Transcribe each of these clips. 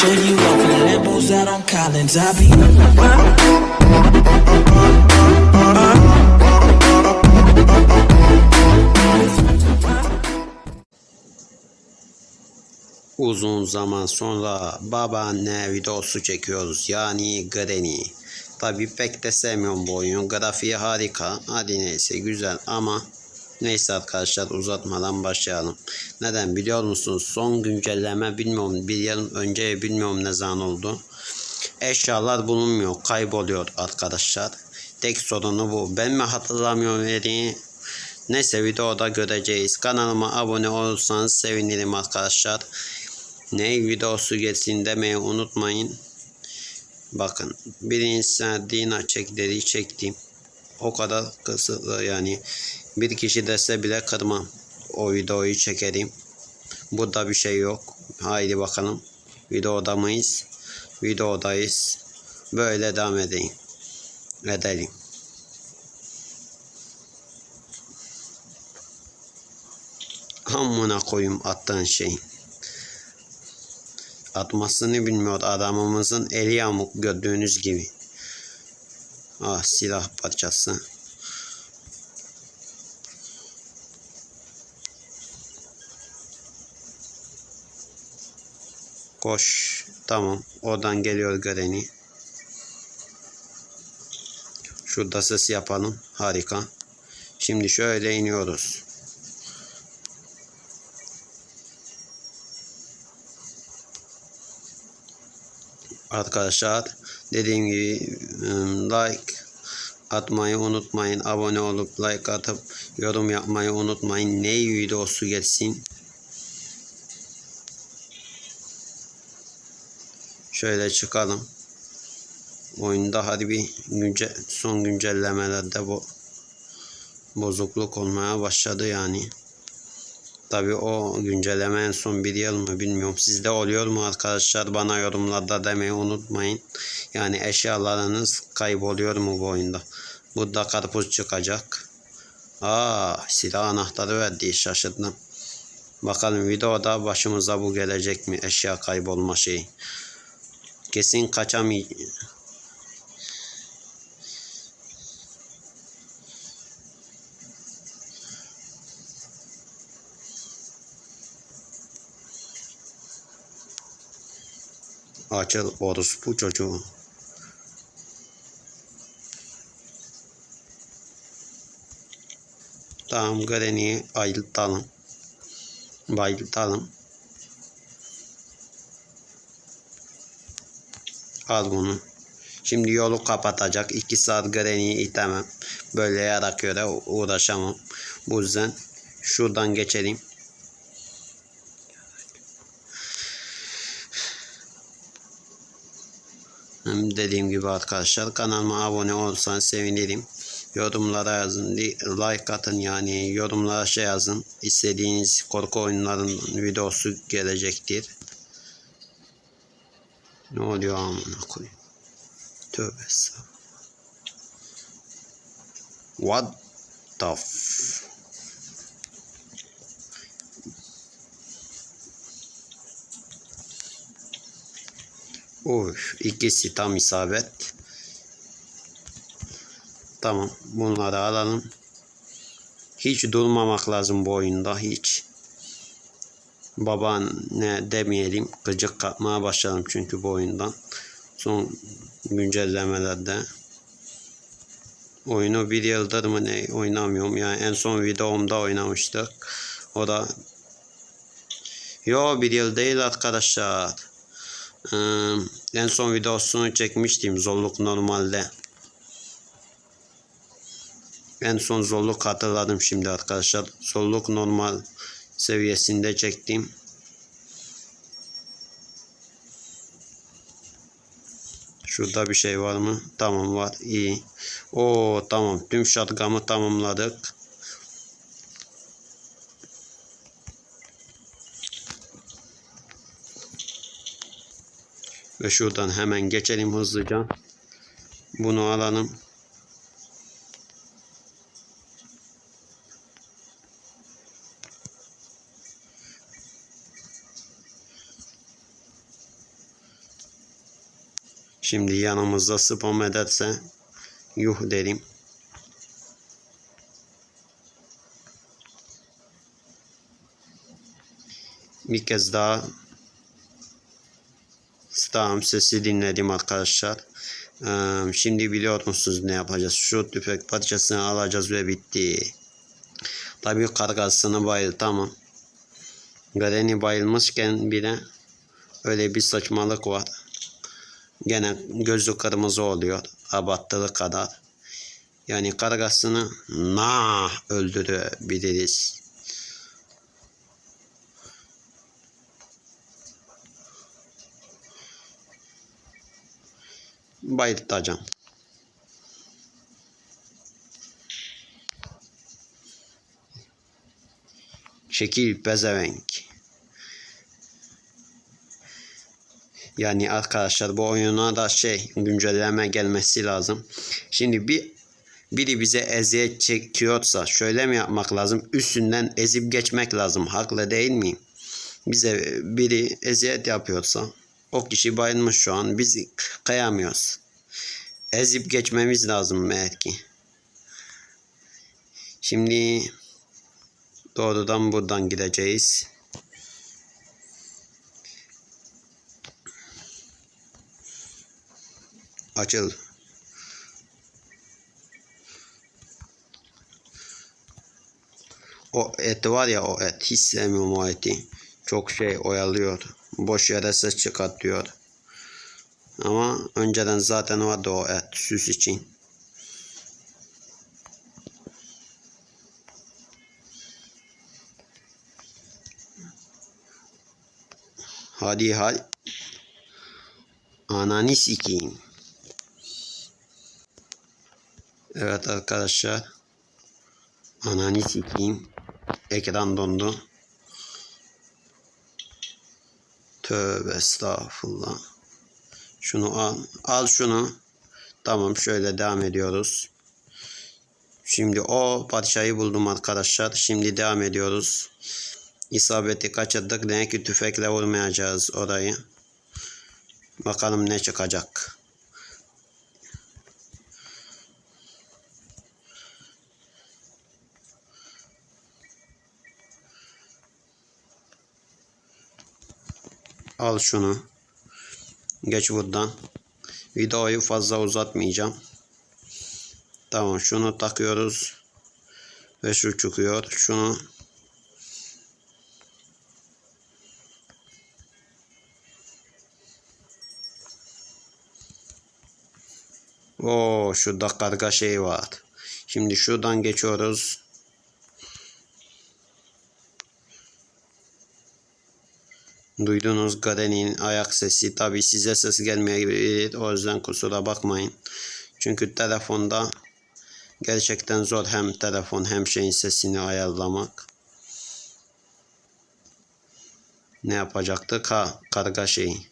show you off in Lambos out on Collins. I be. Uzun zaman sonra babaanne videosu çekiyoruz. Yani Granny. Tabi pek de sevmiyorum bu oyunu. Grafiği harika. Hadi neyse güzel ama neyse arkadaşlar uzatmadan başlayalım. Neden biliyor musunuz? Son güncelleme bilmiyorum. Bir yıl önce bilmiyorum ne zaman oldu. Eşyalar bulunmuyor. Kayboluyor arkadaşlar. Tek sorunu bu. Ben mi hatırlamıyorum yeri? Neyse videoda göreceğiz. Kanalıma abone olursanız sevinirim arkadaşlar. Ne videosu geçsin demeyi unutmayın. Bakın birinci Dina çekleri çektim. O kadar kısıtlı yani. Bir kişi dese bile kırmam. O videoyu çekerim. Burada bir şey yok. Haydi bakalım. Videoda mıyız? Videodayız. Böyle devam edeyim. Edelim. Amına koyayım attığın şeyin. Atmasını bilmiyor adamımızın eli yamuk gördüğünüz gibi. Ah silah parçası. Koş. Tamam. Oradan geliyor göreni. Şurada ses yapalım. Harika. Şimdi şöyle iniyoruz. Arkadaşlar dediğim gibi like atmayı unutmayın. Abone olup like atıp yorum yapmayı unutmayın. Ne videosu gelsin. Şöyle çıkalım. Oyunda hadi bir günce, son güncellemelerde bu bozukluk olmaya başladı yani. Tabi o güncelleme en son bir yıl mı bilmiyorum. Sizde oluyor mu arkadaşlar? Bana yorumlarda demeyi unutmayın. Yani eşyalarınız kayboluyor mu bu oyunda? Burada karpuz çıkacak. Aa silah anahtarı verdi şaşırdım. Bakalım videoda başımıza bu gelecek mi? Eşya kaybolma şeyi. Kesin kaçamayacağım. Açıl orospu çocuğu. Tamam Granny'i ayıltalım. Bayıltalım. Al bunu. Şimdi yolu kapatacak. 2 saat Granny'i itemem. Böyle yarak göre uğraşamam. Bu yüzden şuradan geçelim. Dediğim gibi arkadaşlar kanalıma abone olursanız sevinirim. Yorumlara yazın, like atın yani yorumlara şey yazın. İstediğiniz korku oyunlarının videosu gelecektir. Ne oluyor amına koyayım? Tövbe estağfurullah. What the f Uf, ikisi tam isabet. Tamam, bunları alalım. Hiç durmamak lazım bu oyunda, hiç. Babaanne demeyelim, gıcık kapmaya başladım çünkü bu oyundan. Son güncellemelerde. Oyunu bir yıldır mı ne oynamıyorum. Yani en son videomda oynamıştık. O da Yo bir yıl değil arkadaşlar. En son videosunu çekmiştim zorluk normalde. En son zorluk hatırladım şimdi arkadaşlar. Zorluk normal seviyesinde çektim. Şurada bir şey var mı? Tamam var. İyi. O tamam. Tüm şatgamı tamamladık. Ve şuradan hemen geçelim hızlıca. Bunu alalım. Şimdi yanımızda spam ederse yuh derim. Bir kez daha Stağım sesi dinledim arkadaşlar. Şimdi biliyor musunuz ne yapacağız? Şu tüfek parçasını alacağız ve bitti. Tabii kargasını bayıl tamam. Granny bayılmışken bile öyle bir saçmalık var. Gene gözü kırmızı oluyor. Abartılı kadar. Yani kargasını na öldürebiliriz. Bayıltacağım. Şekil pezevenk. Yani arkadaşlar bu oyuna da şey güncelleme gelmesi lazım. Şimdi bir biri bize eziyet çekiyorsa şöyle mi yapmak lazım? Üstünden ezip geçmek lazım. Haklı değil miyim? Bize biri eziyet yapıyorsa o kişi bayılmış şu an. Biz kıyamıyoruz. Ezip geçmemiz lazım belki. Şimdi doğrudan buradan gideceğiz. Açıl. O et var ya o et. Hiç sevmiyorum o eti. Çok şey oyalıyor. Boş yere ses çıkartıyor. Ama önceden zaten vardı o et süs için. Hadi hadi. Ananı sikeyim. Evet arkadaşlar. Ananı sikeyim. Ekran dondu. Tövbe estağfurullah. Şunu al. Al şunu. Tamam şöyle devam ediyoruz. Şimdi o parçayı buldum arkadaşlar. Şimdi devam ediyoruz. İsabeti kaçırdık. Demek ki tüfekle vurmayacağız orayı. Bakalım ne çıkacak. Al şunu. Geç buradan. Videoyu fazla uzatmayacağım. Tamam şunu takıyoruz. Ve şu çıkıyor. Şunu Oo şurada karga şey var. Şimdi şuradan geçiyoruz. Duydunuz Garen'in ayak sesi. Tabi size ses gelmeyebilir. O yüzden kusura bakmayın. Çünkü telefonda gerçekten zor hem telefon hem şeyin sesini ayarlamak. Ne yapacaktık? Ha karga şeyi.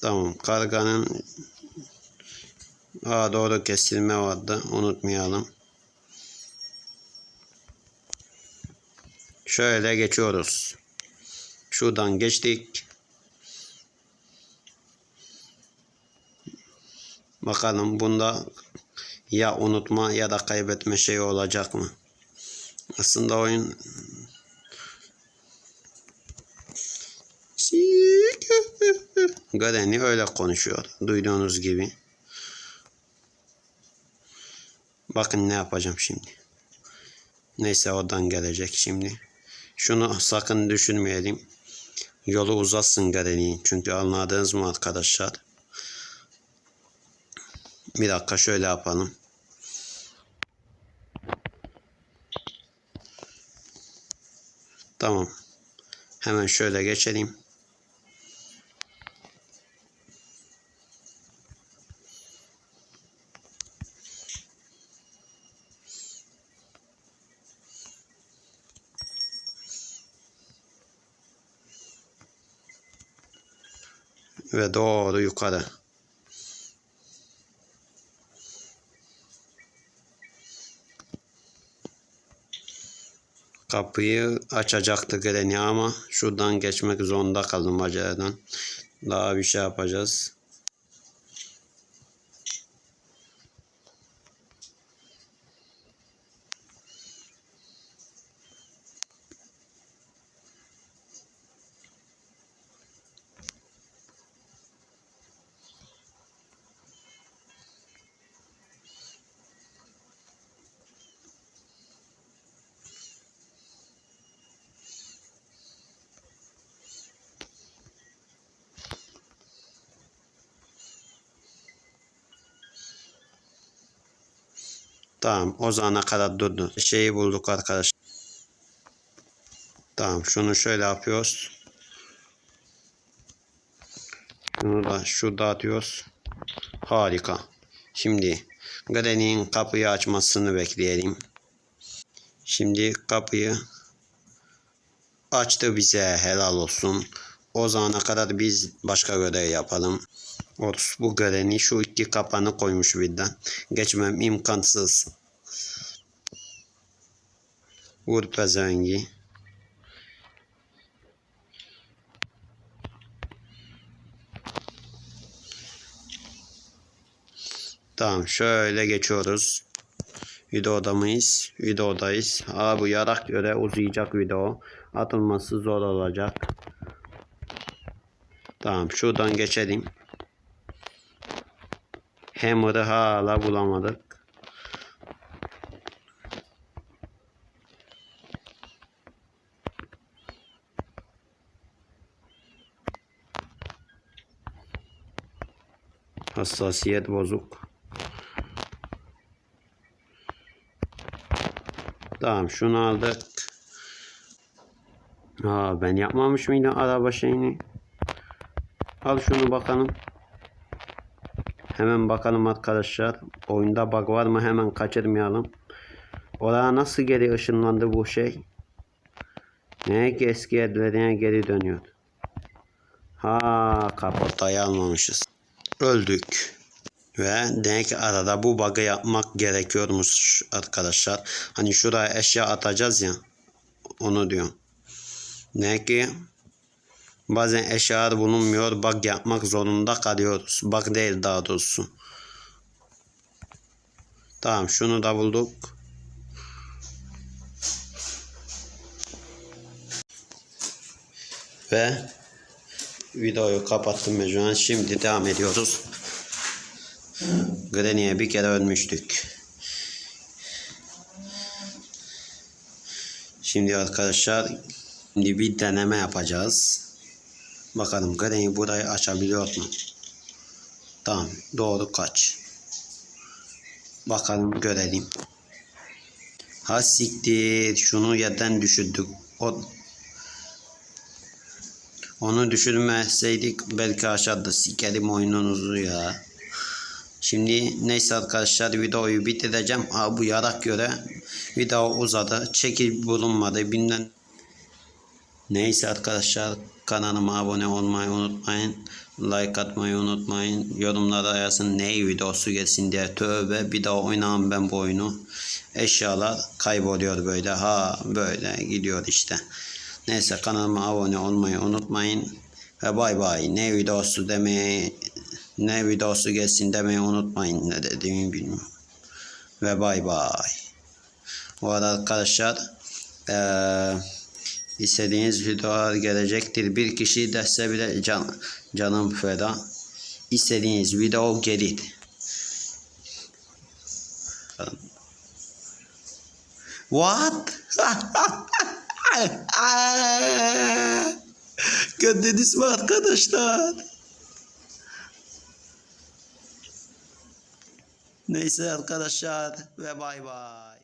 Tamam karganın Aa, doğru kesilme vardı. Unutmayalım. Şöyle geçiyoruz. Şuradan geçtik. Bakalım bunda ya unutma ya da kaybetme şeyi olacak mı? Aslında oyun Granny öyle konuşuyor. Duyduğunuz gibi. Bakın ne yapacağım şimdi. Neyse oradan gelecek şimdi. Şunu sakın düşünmeyelim. Yolu uzatsın Granny'in. Çünkü anladınız mı arkadaşlar? Bir dakika şöyle yapalım. Tamam. Hemen şöyle geçelim. Ve doğru yukarı. Kapıyı açacaktı Granny ama şuradan geçmek zorunda kaldım aceleden. Daha bir şey yapacağız. Tamam o kadar durdu. Şeyi bulduk arkadaş. Tamam şunu şöyle yapıyoruz. Şunu da şurada atıyoruz. Harika. Şimdi Granny'nin kapıyı açmasını bekleyelim. Şimdi kapıyı açtı bize helal olsun. O zamana kadar biz başka görev yapalım. Orus bu Granny şu iki kapanı koymuş birden. Geçmem imkansız. Vur pezengi. Tamam şöyle geçiyoruz. Videoda mıyız? Videodayız. Aa bu yarak göre uzayacak video. Atılması zor olacak. Tamam şuradan geçelim. Hammer'ı hala bulamadık. Hassasiyet bozuk. Tamam şunu aldık. Aa ben yapmamış mıydım araba şeyini? Al şunu bakalım. Hemen bakalım arkadaşlar. Oyunda bug var mı hemen kaçırmayalım. Oraya nasıl geri ışınlandı bu şey? Ne ki eski yerlerine geri dönüyor. Ha kapotayı almamışız. Öldük. Ve demek arada bu bug'ı yapmak gerekiyormuş arkadaşlar. Hani şuraya eşya atacağız ya. Onu diyorum. Demek ki bazen eşyalar bulunmuyor. Bug yapmak zorunda kalıyoruz. Bug değil daha doğrusu. Tamam şunu da bulduk. Ve videoyu kapattım mecburen. Şimdi devam ediyoruz. Granny'e bir kere ölmüştük. Şimdi arkadaşlar şimdi bir deneme yapacağız. Bakalım Granny burayı açabiliyor mu? Tamam doğru kaç. Bakalım görelim. Ha siktir şunu yerden düşürdük. O onu düşürmeseydik belki aşağıda sikerim oyununuzu ya. Şimdi neyse arkadaşlar videoyu bitireceğim. Ha, bu yarak göre video uzadı. Çekil bulunmadı. Bilmem. Neyse arkadaşlar kanalıma abone olmayı unutmayın. Like atmayı unutmayın. Yorumlara yazın ne videosu gelsin diye. Tövbe bir daha oynamam ben bu oyunu. Eşyalar kayboluyor böyle. Ha böyle gidiyor işte. Neyse kanalıma abone olmayı unutmayın. Ve bay bay. Ne videosu demeyi ne videosu gelsin demeyi unutmayın. Ne dediğimi bilmiyorum. Ve bay bay. Bu arada arkadaşlar eee istediğiniz videolar gelecektir. Bir kişi dese bile can, canım feda. İstediğiniz video gelir. What? Gördünüz mü arkadaşlar? Neyse arkadaşlar ve bay bay.